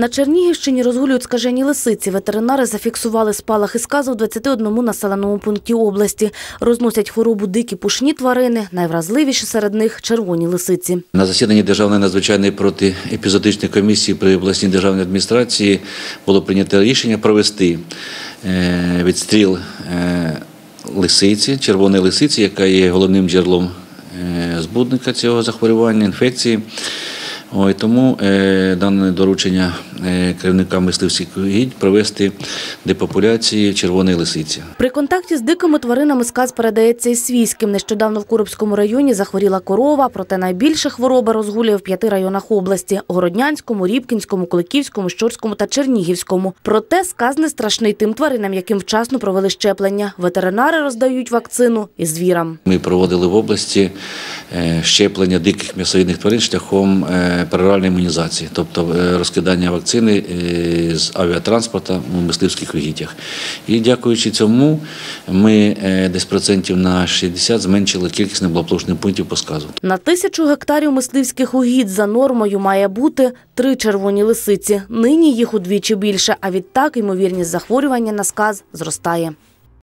На Чернігівщині розгулюють скажені лисиці. Ветеринари зафіксували спалахи сказу в 21 населеному пункті області. Розносять хворобу дикі пушні тварини, найвразливіші серед них – червоні лисиці. На засіданні Державної надзвичайної протиепізотичної комісії при обласній державній адміністрації було прийнято рішення провести е, відстріл е, лисиці, червоної лисиці, яка є головним джерелом е, збудника цього захворювання, інфекції. Ой, тому е, дане доручення е, керівника мисливських угідь провести депопуляції червоної лисиці. При контакті з дикими тваринами сказ передається і свійським. Нещодавно в Куробському районі захворіла корова, проте найбільше хвороба розгулює в п'яти районах області – Городнянському, Рібкінському, Куликівському, Щорському та Чернігівському. Проте сказ не страшний тим тваринам, яким вчасно провели щеплення. Ветеринари роздають вакцину і звірам. Ми проводили в області е, щеплення диких м'ясоїдних тварин шляхом е, пероральної імунізації, тобто е, розкидання вакцини е, з авіатранспорту у мисливських угіддях. І дякуючи цьому, ми е, десь процентів на 60 зменшили кількість неблагополучних пунктів по сказу. На тисячу гектарів мисливських угідь за нормою має бути три червоні лисиці. Нині їх удвічі більше, а відтак ймовірність захворювання на сказ зростає.